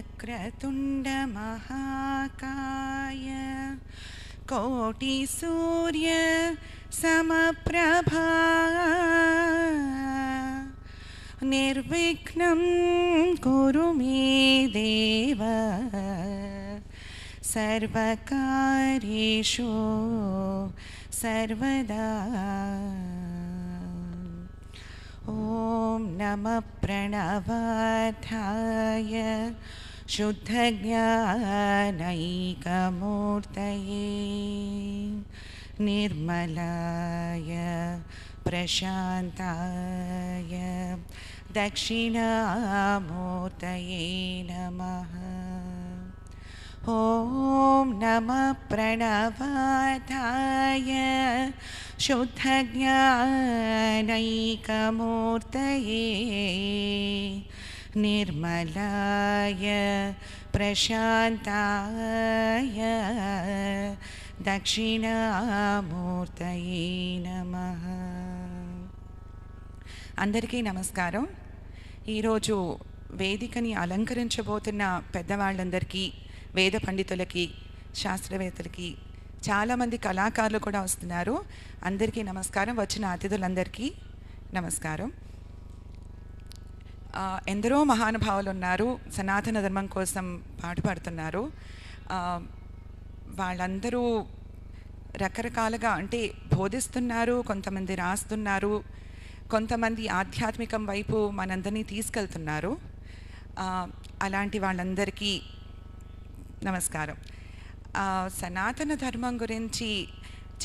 वक्रतुण्डमहाकाय कोटिसूर्य समप्रभा निर्विघ्नं कुरु मे देव सर्वकार्येषु सर्वदा। ॐ नमः प्रणवार्थाय शुद्धज्ञानैकमूर्तये निर्मलाय प्रशान्ताय दक्षिणामूर्तये नमः। ॐ नमः प्रणवार्थाय शुद्धज्ञानैकमूर्तये निर्मलाय प्रशान्ताय దక్షిణామూర్తయే నమ అందరికీ నమస్కారం ఈరోజు వేదికని అలంకరించబోతున్న పెద్దవాళ్ళందరికీ వేద పండితులకి శాస్త్రవేత్తలకి చాలామంది కళాకారులు కూడా వస్తున్నారు అందరికీ నమస్కారం వచ్చిన అతిథులందరికీ నమస్కారం ఆ, ఎందరో మహానుభావులు ఉన్నారు సనాతన ధర్మం కోసం పాటుపడుతున్నారు. వాళ్ళందరూ రకరకాలుగా అంటే బోధిస్తున్నారు కొంతమంది రాస్తున్నారు కొంతమంది ఆధ్యాత్మికం వైపు మనందరినీ తీసుకెళ్తున్నారు. అలాంటి వాళ్ళందరికీ నమస్కారం. సనాతన ధర్మం గురించి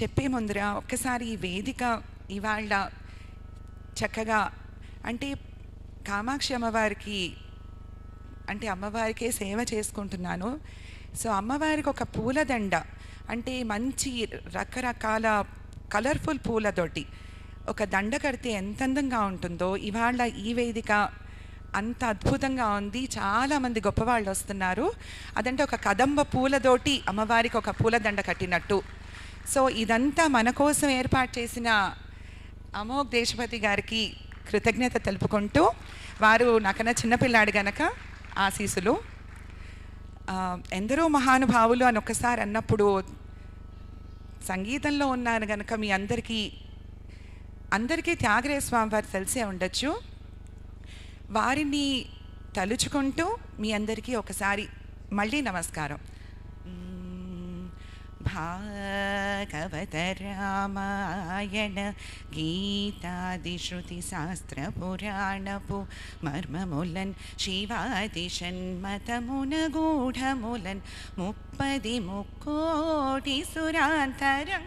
చెప్పే ముందర ఒక్కసారి ఈ వేదిక ఇవాళ చక్కగా అంటే కామాక్షి అమ్మవారికి అంటే అమ్మవారికే సేవ చేసుకుంటున్నాను. సో అమ్మవారికి ఒక పూలదండ అంటే మంచి రకరకాల కలర్ఫుల్ పూలతోటి ఒక దండ కడితే ఎంత అందంగా ఉంటుందో ఇవాళ ఈ వేదిక అంత అద్భుతంగా ఉంది. చాలామంది గొప్పవాళ్ళు వస్తున్నారు. అదంటే ఒక కదంబ పూలతోటి అమ్మవారికి ఒక పూలదండ కట్టినట్టు. సో ఇదంతా మన కోసం ఏర్పాటు చేసిన అమోఘ్ దేశపతి గారికి కృతజ్ఞత తెలుపుకుంటూ వారు నాకన్నా చిన్నపిల్లాడు గనక ఆశీసులు ఎందరో మహానుభావులు అని ఒక్కసారి అన్నప్పుడు సంగీతంలో ఉన్నారు గనక మీ అందరికీ అందరికీ త్యాగరాయ స్వామి వారు తెలిసే ఉండొచ్చు. వారిని తలుచుకుంటూ మీ అందరికీ ఒకసారి మళ్ళీ నమస్కారం. భా ഭാഗവതരാമായണ ഗീതാതിശ്രുതിശാസ്ത്രപുരാണപു മർമ്മമുലൻ ശിവാതിശൻ മതമുനഗൂഢമുലൻ മുപ്പതി മുക്കോടി സുരാന്തരം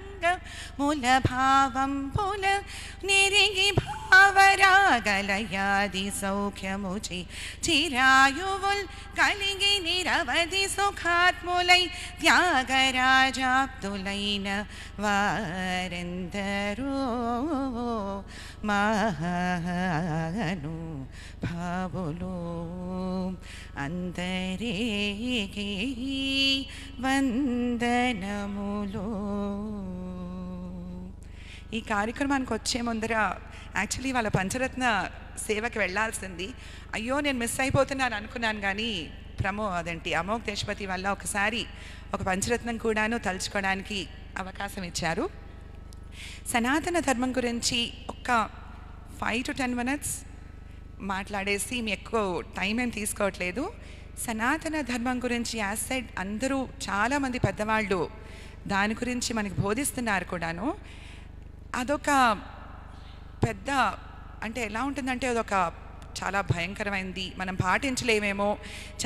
മൂലഭാവം പുല നിരങ്ങി ഭാവരാകലയാതി സൗഖ്യമുചി. ചിരായുവുൽ കലിങ്ങി നിരവധി സുഖാത്മുലൈ ത്യാഗരാജാബ്ദുലൈന വാരന്തരോ മഹനു ഭാവുലോ. അന്തരേകി വന്ദനമുലോ. ఈ కార్యక్రమానికి వచ్చే ముందర యాక్చువల్లీ వాళ్ళ పంచరత్న సేవకి వెళ్ళాల్సింది అయ్యో నేను మిస్ అయిపోతున్నాను అనుకున్నాను కానీ ప్రమో అదేంటి అమోక్ దేశపతి వల్ల ఒకసారి ఒక పంచరత్నం కూడాను తలుచుకోవడానికి అవకాశం ఇచ్చారు. సనాతన ధర్మం గురించి ఒక ఫైవ్ టు టెన్ మినిట్స్ మాట్లాడేసి మీ ఎక్కువ టైం ఏం తీసుకోవట్లేదు. సనాతన ధర్మం గురించి యాసెడ్ అందరూ చాలామంది పెద్దవాళ్ళు దాని గురించి మనకి బోధిస్తున్నారు కూడాను. అదొక పెద్ద అంటే ఎలా ఉంటుందంటే అదొక చాలా భయంకరమైంది. మనం పాటించలేమేమో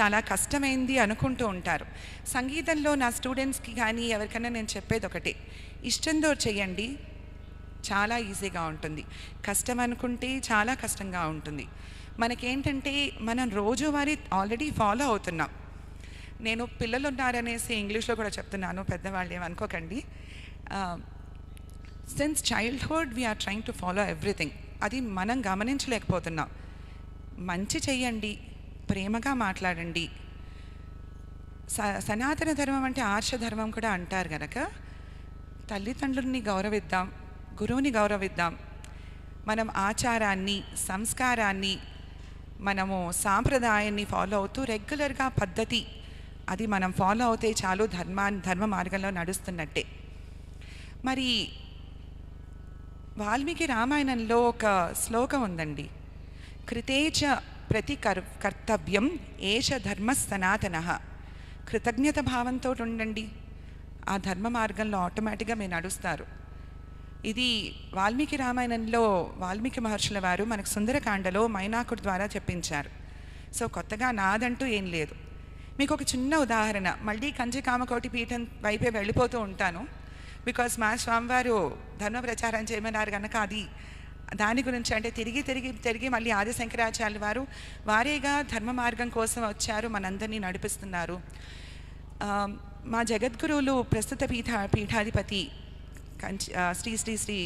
చాలా కష్టమైంది అనుకుంటూ ఉంటారు. సంగీతంలో నా స్టూడెంట్స్కి కానీ ఎవరికైనా నేను చెప్పేది ఒకటే ఇష్టంతో చేయండి చాలా ఈజీగా ఉంటుంది. కష్టం అనుకుంటే చాలా కష్టంగా ఉంటుంది. మనకేంటంటే మనం రోజువారీ ఆల్రెడీ ఫాలో అవుతున్నాం. నేను పిల్లలు ఉన్నారనేసి ఇంగ్లీష్లో కూడా చెప్తున్నాను పెద్దవాళ్ళు ఏమనుకోకండి. Since childhood we are trying to follow everything అది మనం గమనించలేకపోతున్నాం. మంచి చెయ్యండి ప్రేమగా మాట్లాడండి. స సనాతన ధర్మం అంటే ఆర్ష ధర్మం కూడా అంటారు కనుక తల్లిదండ్రుల్ని గౌరవిద్దాం గురువుని గౌరవిద్దాం. మనం ఆచారాన్ని సంస్కారాన్ని మనము సాంప్రదాయాన్ని ఫాలో అవుతూ రెగ్యులర్గా పద్ధతి అది మనం ఫాలో అవుతే చాలు ధర్మా ధర్మ మార్గంలో నడుస్తున్నట్టే. మరి వాల్మీకి రామాయణంలో ఒక శ్లోకం ఉందండి. కృతేచ ప్రతి కర్ కర్తవ్యం ఏష ధర్మ సనాతన. కృతజ్ఞత భావంతో ఉండండి. ఆ ధర్మ మార్గంలో ఆటోమేటిక్గా మీరు నడుస్తారు. ఇది వాల్మీకి రామాయణంలో వాల్మీకి మహర్షుల వారు మనకు సుందరకాండలో మైనాకుడు ద్వారా చెప్పించారు. సో కొత్తగా నాదంటూ ఏం లేదు. మీకు ఒక చిన్న ఉదాహరణ. మళ్ళీ కంచి కామకోటి పీఠం వైపే వెళ్ళిపోతూ ఉంటాను. బికాస్ మా స్వామివారు ధర్మ ప్రచారం చేయమన్నారు కనుక అది దాని గురించి అంటే తిరిగి తిరిగి తిరిగి మళ్ళీ ఆది శంకరాచార్యుల వారు వారేగా ధర్మ మార్గం కోసం వచ్చారు మనందరినీ నడిపిస్తున్నారు. మా జగద్గురువులు ప్రస్తుత పీఠ పీఠాధిపతి కంచి శ్రీ శ్రీ శ్రీ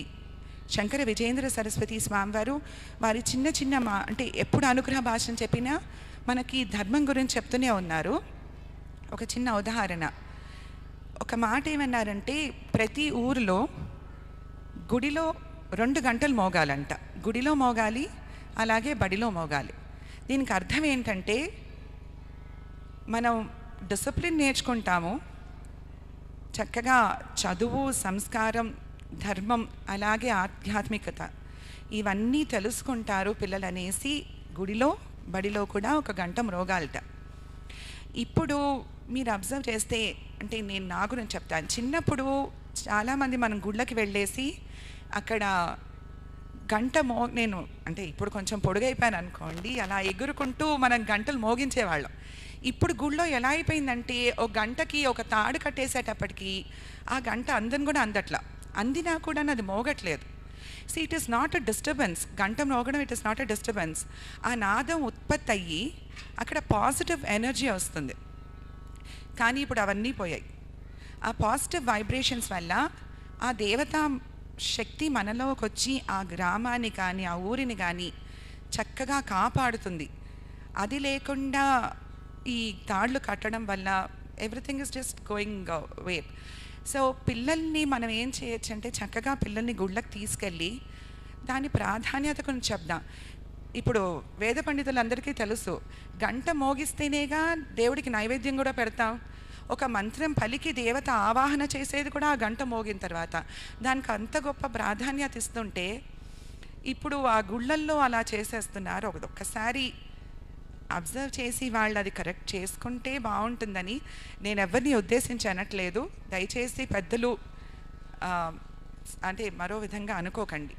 శంకర విజేంద్ర సరస్వతి స్వామివారు వారి చిన్న చిన్న మా అంటే ఎప్పుడు అనుగ్రహ భాషను చెప్పినా మనకి ధర్మం గురించి చెప్తూనే ఉన్నారు. ఒక చిన్న ఉదాహరణ. ఒక మాట ఏమన్నారంటే ప్రతి ఊరిలో గుడిలో రెండు గంటలు మోగాలంట. గుడిలో మోగాలి అలాగే బడిలో మోగాలి. దీనికి అర్థం ఏంటంటే మనం డిసిప్లిన్ నేర్చుకుంటాము. చక్కగా చదువు సంస్కారం ధర్మం అలాగే ఆధ్యాత్మికత ఇవన్నీ తెలుసుకుంటారు పిల్లలు అనేసి గుడిలో బడిలో కూడా ఒక గంట మ్రోగాలట ఇప్పుడు మీరు అబ్జర్వ్ చేస్తే అంటే నేను నా గురించి చెప్తాను. చిన్నప్పుడు చాలామంది మనం గుళ్ళకి వెళ్ళేసి అక్కడ గంట మో నేను అంటే ఇప్పుడు కొంచెం పొడుగైపోయాను అనుకోండి అలా ఎగురుకుంటూ మనం గంటలు మోగించేవాళ్ళం. ఇప్పుడు గుళ్ళో ఎలా అయిపోయిందంటే ఒక గంటకి ఒక తాడు కట్టేసేటప్పటికి ఆ గంట అందని కూడా అందట్లా. అందినా కూడా అది మోగట్లేదు. See it is not a disturbance గంట మోగడం it is not a disturbance ఆ నాదం ఉత్పత్తి అయ్యి అక్కడ పాజిటివ్ ఎనర్జీ వస్తుంది. కానీ ఇప్పుడు అవన్నీ పోయాయి. ఆ పాజిటివ్ వైబ్రేషన్స్ వల్ల ఆ దేవతా శక్తి మనలోకి వచ్చి ఆ గ్రామాన్ని కానీ ఆ ఊరిని కానీ చక్కగా కాపాడుతుంది. అది లేకుండా ఈ తాళ్ళు కట్టడం వల్ల everything is just going wait so పిల్లల్ని మనం ఏం చేయొచ్చు అంటే చక్కగా పిల్లల్ని గుళ్ళకి తీసుకెళ్ళి దాని ప్రాధాన్యత గురించి చెప్దాం. ఇప్పుడు వేద పండితులందరికీ తెలుసు గంట మోగిస్తేనేగా దేవుడికి నైవేద్యం కూడా పెడతాం. ఒక మంత్రం పలికి దేవత ఆవాహన చేసేది కూడా ఆ గంట మోగిన తర్వాత. దానికి అంత గొప్ప ప్రాధాన్యత ఇస్తుంటే ఇప్పుడు ఆ గుళ్ళల్లో అలా చేసేస్తున్నారు. ఒక ఒక్కసారి అబ్జర్వ్ చేసి వాళ్ళు అది కరెక్ట్ చేసుకుంటే బాగుంటుందని నేను ఎవరిని ఉద్దేశించి అనట్లేదు దయచేసి పెద్దలు అంటే మరో విధంగా అనుకోకండి.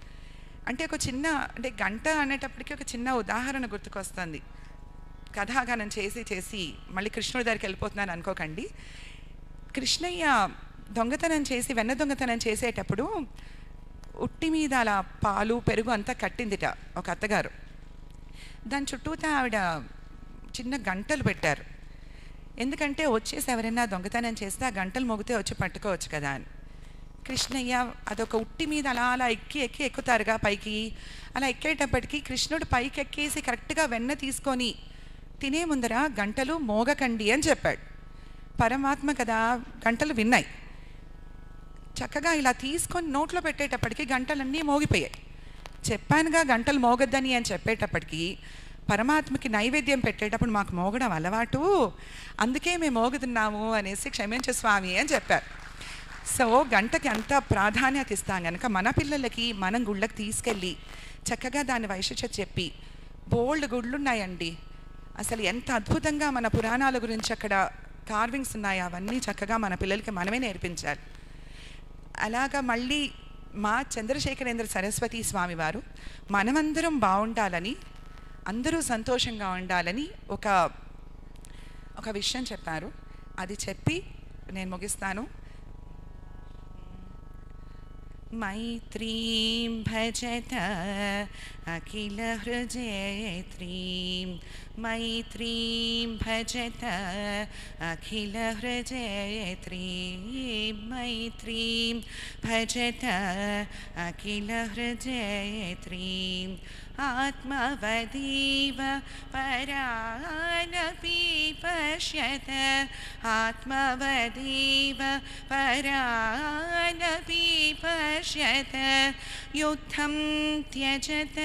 అంటే ఒక చిన్న అంటే గంట అనేటప్పటికీ ఒక చిన్న ఉదాహరణ గుర్తుకొస్తుంది. కథాగానం చేసి చేసి మళ్ళీ కృష్ణుడి దగ్గరికి వెళ్ళిపోతున్నాను అనుకోకండి. కృష్ణయ్య దొంగతనం చేసి వెన్న దొంగతనం చేసేటప్పుడు ఉట్టి మీద అలా పాలు పెరుగు అంతా కట్టిందిట ఒక అత్తగారు. దాని చుట్టూతా ఆవిడ చిన్న గంటలు పెట్టారు. ఎందుకంటే వచ్చేసి ఎవరైనా దొంగతనం చేస్తే ఆ గంటలు మోగితే వచ్చి పట్టుకోవచ్చు కదా అని. కృష్ణయ్య అదొక ఉట్టి మీద అలా అలా ఎక్కి ఎక్కి ఎక్కుతారుగా పైకి. అలా ఎక్కేటప్పటికీ కృష్ణుడు పైకి ఎక్కేసి కరెక్ట్గా వెన్న తీసుకొని తినే ముందర గంటలు మోగకండి అని చెప్పాడు. పరమాత్మ కదా గంటలు విన్నాయి. చక్కగా ఇలా తీసుకొని నోట్లో పెట్టేటప్పటికి గంటలన్నీ మోగిపోయాయి. చెప్పానుగా గంటలు మోగొద్దని అని చెప్పేటప్పటికీ పరమాత్మకి నైవేద్యం పెట్టేటప్పుడు మాకు మోగడం అలవాటు అందుకే మేము మోగుతున్నాము అనేసి క్షమించే స్వామి అని చెప్పారు. సో గంటకి అంత ప్రాధాన్యత ఇస్తాం కనుక మన పిల్లలకి మనం గుళ్ళకి తీసుకెళ్ళి చక్కగా దాని వైశిష్ట చెప్పి బోల్డ్ గుళ్ళు ఉన్నాయండి అసలు ఎంత అద్భుతంగా మన పురాణాల గురించి అక్కడ కార్వింగ్స్ ఉన్నాయి. అవన్నీ చక్కగా మన పిల్లలకి మనమే నేర్పించాలి అలాగా మళ్ళీ మా చంద్రశేఖరేంద్ర సరస్వతి స్వామి వారు మనమందరం బాగుండాలని అందరూ సంతోషంగా ఉండాలని ఒక ఒక విషయం చెప్పారు. అది చెప్పి నేను ముగిస్తాను. मैत्रीं भजत अखिलहृजयत्रीं मैत्रीं भजत अखिलहृजयत्रीं मैत्रीं भजत अखिलहृजयत्रीम् आत्मवदीव परानपि पश्यत आत्मवदीव परानपि पश्यत युद्धं त्यजत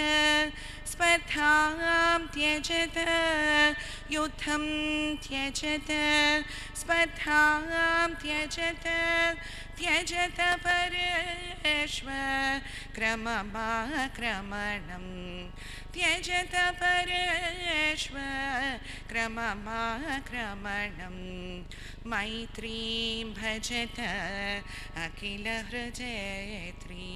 स्पर्धां त्यजत। युद्धं त्यजत स्पर्धां त्यजत त्यजत परश्व क्रममाक्रमणं त्यजत परश्व क्रममाक्रमणं मैत्रीं भजत अखिलहृजयत्री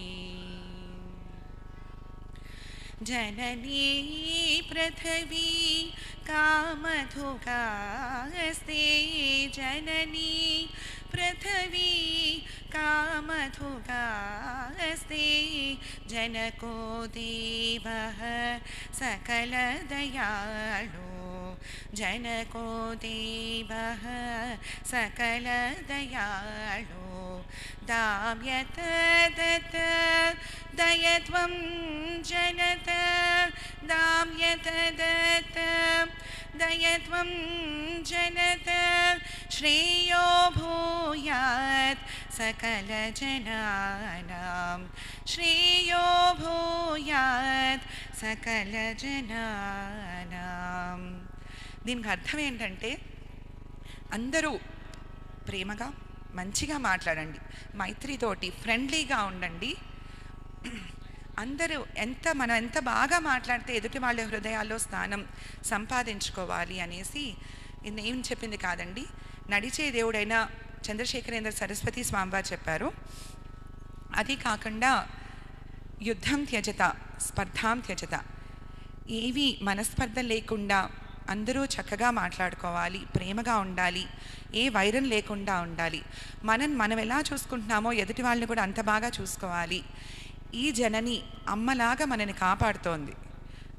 जननी पृथिवी कामधुगास्ते। जननी पृथिवी कामधुगास्ते जनको देवः सकलदयाळु जनको देवः सकलदयाळु दाम्यत दत्त दयत्वं जनत। दाम्यत दत्त दयत्वं जनत। श्रेयो भूयात् सकलजनानां श्रेयो భూయాత్ సకల జనానాం దీనికి అర్థం ఏంటంటే అందరూ ప్రేమగా మంచిగా మాట్లాడండి మైత్రితోటి ఫ్రెండ్లీగా ఉండండి అందరూ ఎంత మనం ఎంత బాగా మాట్లాడితే ఎదుటి వాళ్ళ హృదయాల్లో స్థానం సంపాదించుకోవాలి అనేసి ఇది ఏం చెప్పింది కాదండి నడిచే దేవుడైన చంద్రశేఖరేంద్ర సరస్వతి స్వామివారు చెప్పారు. అది కాకుండా యుద్ధం త్యజత స్పర్ధాం త్యజత. ఏవి మనస్పర్ధ లేకుండా అందరూ చక్కగా మాట్లాడుకోవాలి ప్రేమగా ఉండాలి ఏ వైరం లేకుండా ఉండాలి. మనం మనం ఎలా చూసుకుంటున్నామో ఎదుటి వాళ్ళని కూడా అంత బాగా చూసుకోవాలి. ఈ జనని అమ్మలాగా మనని కాపాడుతోంది.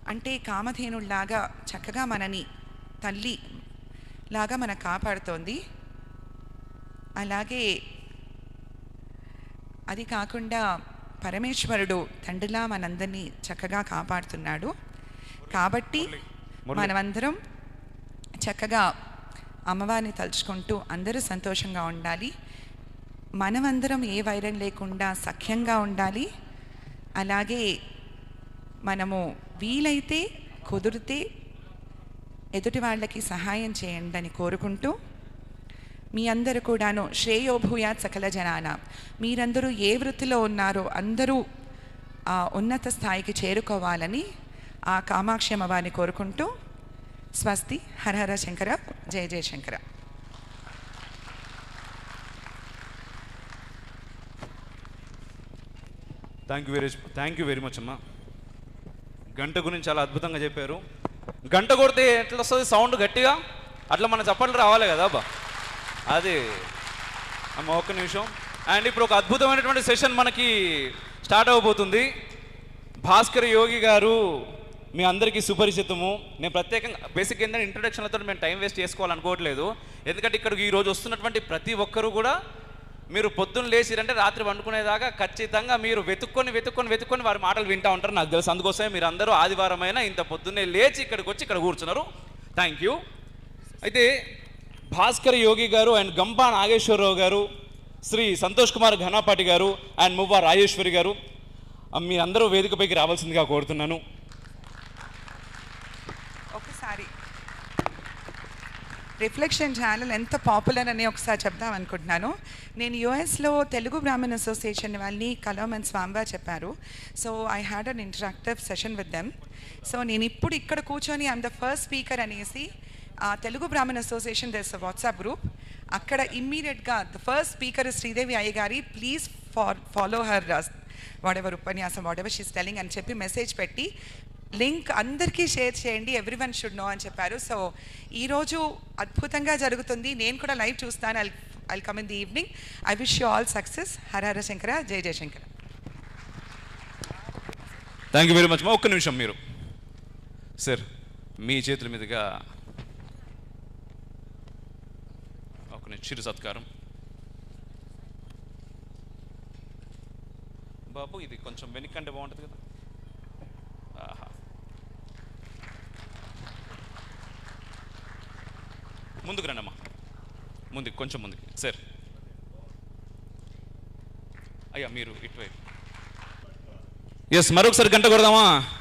అంటే కామధేనుల్లాగా చక్కగా మనని తల్లి లాగా మన కాపాడుతోంది. అలాగే అది కాకుండా పరమేశ్వరుడు తండ్రిలా మనందరినీ చక్కగా కాపాడుతున్నాడు. కాబట్టి. మనమందరం చక్కగా అమ్మవారిని తలుచుకుంటూ అందరూ సంతోషంగా ఉండాలి. మనమందరం ఏ వైరం లేకుండా సఖ్యంగా ఉండాలి. అలాగే మనము వీలైతే కుదిరితే ఎదుటి వాళ్ళకి సహాయం చేయండి అని కోరుకుంటూ మీ అందరూ కూడాను శ్రేయోభూయాత్ సకల జనాన. మీరందరూ ఏ వృత్తిలో ఉన్నారో అందరూ ఆ ఉన్నత స్థాయికి చేరుకోవాలని ఆ కామాక్షి అమ్మవారిని కోరుకుంటూ స్వస్తి. హరహర శంకర. జయ జయ Shankara. Thank you very thank you very much అమ్మ. గంట గురించి చాలా అద్భుతంగా చెప్పారు. గంట కొడితే ఎట్లా వస్తుంది సౌండ్ గట్టిగా? అట్లా మన చప్పట్లు రావాలి కదా అబ్బా. అది. అమ్మ ఒక్క నిమిషం. అండ్ ఇప్పుడు ఒక అద్భుతమైనటువంటి సెషన్ మనకి స్టార్ట్ అవబోతుంది. భాస్కర్ యోగి గారు మీ అందరికీ సుపరిచితము. నేను ప్రత్యేకంగా బేసిక్ ఏంటంటే ఇంట్రొడక్షన్లతో మేము టైం వేస్ట్ చేసుకోవాలనుకోవట్లేదు. ఎందుకంటే ఇక్కడికి ఈ రోజు వస్తున్నటువంటి ప్రతి ఒక్కరు కూడా మీరు పొద్దున్న లేచిరంటే రాత్రి వండుకునేదాకా ఖచ్చితంగా మీరు వెతుక్కొని వెతుక్కొని వెతుక్కొని వారి మాటలు వింటూ ఉంటారు. నాకు తెలుసు అందుకోసమే మీరు అందరూ ఆదివారమైనా ఇంత పొద్దున్నే లేచి ఇక్కడికి వచ్చి ఇక్కడ కూర్చున్నారు. థ్యాంక్ యూ అయితే భాస్కర్ యోగి గారు అండ్ గంపా నాగేశ్వరరావు గారు శ్రీ సంతోష్ కుమార్ ఘనాపాటి గారు అండ్ మువ్వా రాజేశ్వరి గారు మీ అందరూ వేదికపైకి రావాల్సిందిగా కోరుతున్నాను. ఒకసారి. రిఫ్లెక్షన్ ఛానల్ ఎంత పాపులర్ అని ఒకసారి చెప్దాం అనుకుంటున్నాను. నేను యుఎస్లో తెలుగు బ్రాహ్మణ్ అసోసియేషన్ వాళ్ళని కలం అండ్ స్వాంబా చెప్పారు. So I had an interactive session with them so నేను ఇప్పుడు ఇక్కడ కూర్చొని ఐమ్ ద ఫస్ట్ స్పీకర్ అనేసి Telugu Brahmin association this WhatsApp group అక్కడ ఇమ్మీడియట్గా ద ఫస్ట్ స్పీకర్ శ్రీదేవి అయ్య గారి. Please for follow her whatever ఉపన్యాసం వాడెవర్ షీస్ టెలింగ్ అని చెప్పి మెసేజ్ పెట్టి లింక్ అందరికీ షేర్ చేయండి ఎవ్రీ వన్ షుడ్ నో అని చెప్పారు. సో ఈరోజు అద్భుతంగా జరుగుతుంది. నేను కూడా లైవ్ చూస్తాను. I I'll come in the evening I wish you all success Hara Hara Shankara జయ జయశంకర థ్యాంక్ యూ వెరీ మచ్ మా ఒక్క నిమిషం మీరు. సార్ మీ చేతుల మీదుగా ఒక నిమిషం. చిరు సత్కారం. బాబు ఇది కొంచెం వెనుకంటే బాగుంటుంది కదా. ముందుకు రండమ్మా. ముందుకు కొంచెం ముందుకు. సార్. అయ్యా మీరు ఇటువైపు. ఎస్ మరొకసారి గంట కొడదామా?